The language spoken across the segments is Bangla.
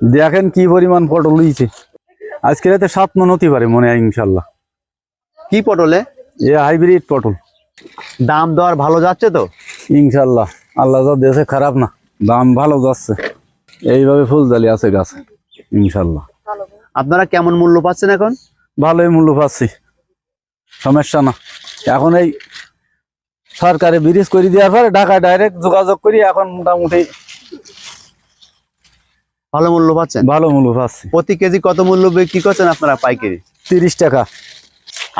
দেখেন কি পরিমাণ পটল হয়েছে আজকে রাতে সাত মন হতে পারে মনে হয় ইনশাল্লাহ কি পটলে এ? হাইব্রিড পটল। দাম দর ভালো যাচ্ছে তো? ইনশাল্লাহ আল্লাহ যা দেশে খারাপ না দাম ভালো যাচ্ছে। এইভাবে ফুলজালি আছে গাছে ইনশাল্লাহ আপনারা কেমন মূল্য পাচ্ছেন এখন? ভালোই মূল্য পাচ্ছি। সমস্যা না। এখন এই সরকারে ব্রিজ করে দেওয়ার পরে ঢাকা ডাইরেক্ট যোগাযোগ করি এখন মোটামুটি ভালো মূল্য পাচ্ছেন? ভালো মূল্য পাচ্ছি। প্রতি কেজি কত মূল্য বিক্রি করছেন আপনারা পাইকারি? তিরিশ টাকা।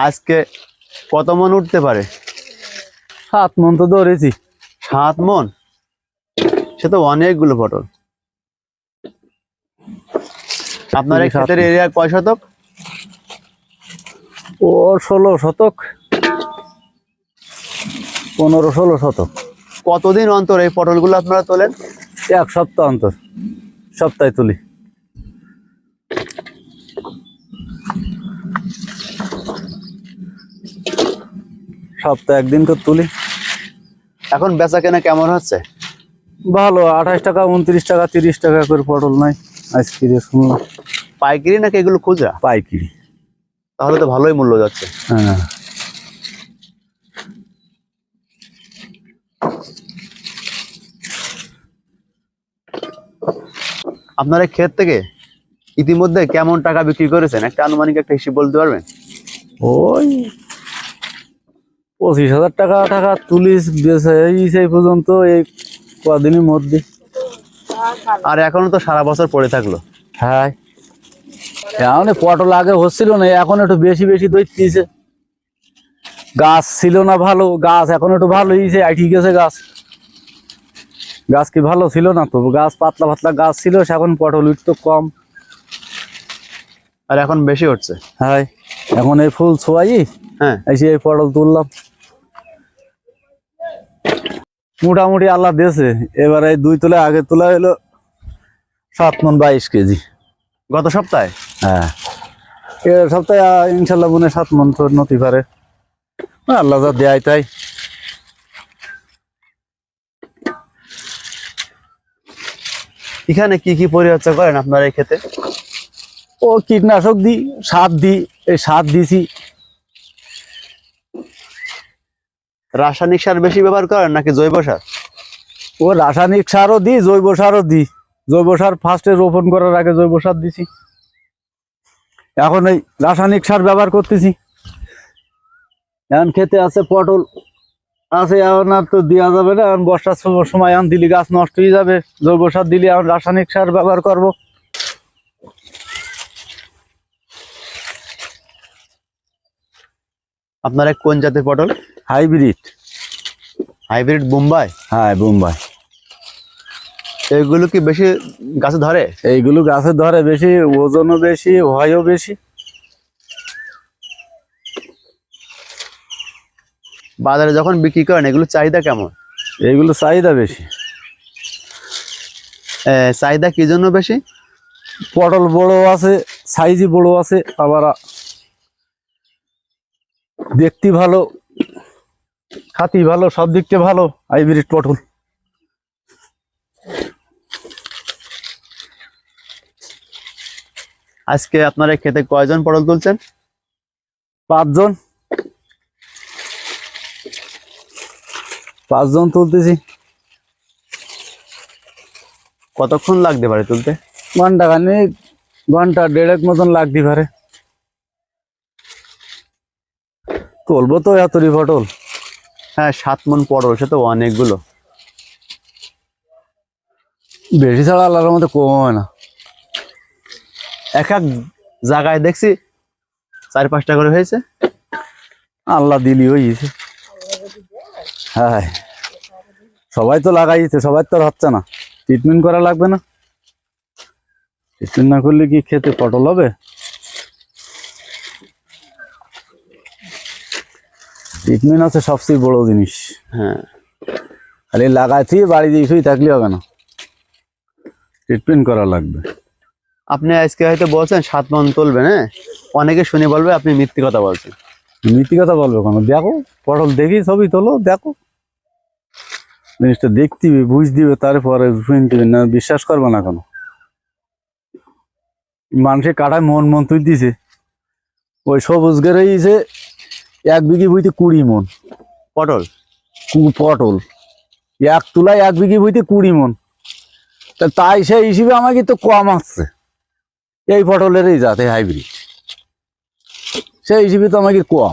আজকে কত মন উঠতে পারে? সাত মন তো ধরেছি। সাত মন? সে তো অনেকগুলো পটল। আপনার এই ক্ষেতের। এরিয়া কয় শতক? ও ষোলো শতক। পনেরো ষোলো শতক। কতদিন অন্তর এই পটলগুলো আপনারা তোলেন? এক সপ্তাহ অন্তর। সপ্তাহে তুলি। সপ্তাহে একদিন করে তুলি। এখন বেচা কেনা কেমন হচ্ছে? ভালো আঠাশ টাকা উনত্রিশ টাকা তিরিশ টাকা করে পটল নাই আজকে শুনলাম পাইকারি নাকি এগুলো খুচরা? পাইকিরি। তাহলে তো ভালোই মূল্য যাচ্ছে। হ্যাঁ। আপনার এই ক্ষেত থেকে ইতিমধ্যে কেমন টাকা বিক্রি করেছেন? একটা আনুমানিক একটা হিসেব বলতে পারবেন? ওই পঁচিশ হাজার টাকা টাকা তুলিস সেই পর্যন্ত এই কদিনের মধ্যে। আর এখনও তো সারা বছর পড়ে থাকল। হ্যাঁ। এখন পটল আগে হচ্ছিল না এখন একটু বেশি বেশি দইতেছে গাছ ছিল না ভালো গাছ এখন একটু ভালো হয়েছে আইটি গেছে গাছ। গাছ কি ভালো ছিল না? তো গাছ পাতলা পাতলা গাছ ছিল এখন পটল উঠতো কম। আর এখন বেশি হচ্ছে হ্যাঁ এখন এই ফুল ছোয়াই। হ্যাঁ। এসে এই পটল তুললাম। মোটামুটি আল্লাহ দিয়েছে। এবার এই দুই তোলা আগে তোলা হলো সাত মন বাইশ কেজি। গত সপ্তাহে? হ্যাঁ। এ সপ্তাহে ইনশাল্লাহ মনে সাত মন তো নতি পারে। আল্লাহ যা দেয় তাই। এখানে কি কি পরিচর্যা করেন আপনার এই ক্ষেতে? ও কীটনাশক দিই সার দিই এই সার দিছি। রাসায়নিক সার বেশি ব্যবহার করেন নাকি জৈব সার? ও রাসায়নিক সারও দিই জৈব সারও দিই। জৈব সার ফার্স্টে রোপণ করার আগে জৈব সার দিছি। এখন এই রাসায়নিক সার ব্যবহার করতেছি। এখন খেতে আছে পটল। আছে এখন আর তো দেওয়া যাবে না এখন বর্ষার সম- সময় এখন দিলি গাছ নষ্ট হয়ে যাবে জৈব সার দিলে এখন রাসায়নিক সার ব্যবহার করব। আপনার এক কোন জাতের পটল? হাইব্রিড। হাইব্রিড বোম্বাই? হ্যাঁ বোম্বাই। এইগুলো কি বেশি গাছে ধরে? এইগুলো গাছের ধরে বেশি ওজনও বেশি হয়ও বেশি। বাজারে যখন বিক্রি করেন এগুলো চাহিদা কেমন? এগুলো চাহিদা বেশি। চাহিদা কি জন্য বেশি? পটল বড় আছে সাইজই বড় আছে আবার দেখতে ভালো খাতি ভালো সব দিক থেকে ভালো হাইব্রিড পটল। আজকে আপনারা ক্ষেতে কয়জন পটল তুলছেন? পাঁচজন। পাঁচজন তুলতেছি। কতক্ষণ লাগতে পারে তুলতে? ঘণ্টা খানিক ঘণ্টা দেড়েক মতন লাগতে পারে। তুলবো তো এতরি পটল। হ্যাঁ সাত মন পটল সে তো অনেকগুলো। বেশি ছাড়া আল্লাহর মতো কম হয় না। এক এক জায়গায় দেখছি চার পাঁচটা করে হয়েছে। আল্লাহ দিলি হয়েছে। হ্যাঁ। সবাই তো লাগাইছে সবাই তো আর হচ্ছে না। ট্রিটমেন্ট করা লাগবে না। ট্রিটমেন্ট না করলে কি খেতে পটল হবে? ট্রিটমেন্ট আছে সবচেয়ে বড় জিনিস। হ্যাঁ। খালি লাগাইছি বাড়ি দিয়ে থাকলে হবে না। ট্রিটমেন্ট করা লাগবে। আপনি আজকে হয়তো বলছেন সাত মন তুলবেন হ্যাঁ? অনেকে শুনে বলবে আপনি মিথ্যে কথা বলছেন। নীতি কথা বলবে কেন? দেখো পটল দেখি ছবি তোলো দেখো। জিনিসটা দেখতে বুঝ দিবে তারপরে শুনতে না বিশ্বাস করবে না কেন। মানুষের কাটায় মন মন তুলতেছে। ওই সবুজ গেরেছে এক বিঘি বইতে কুড়ি মন। পটল? কু- পটল। এক তুলায় এক বিঘি বইতে কুড়ি মন। তা তাই সেই হিসেবে আমাকে তো কম আসছে। এই পটলেরই জাতে হাইব্রিড সেই হিসেবে তো আমাকে কম।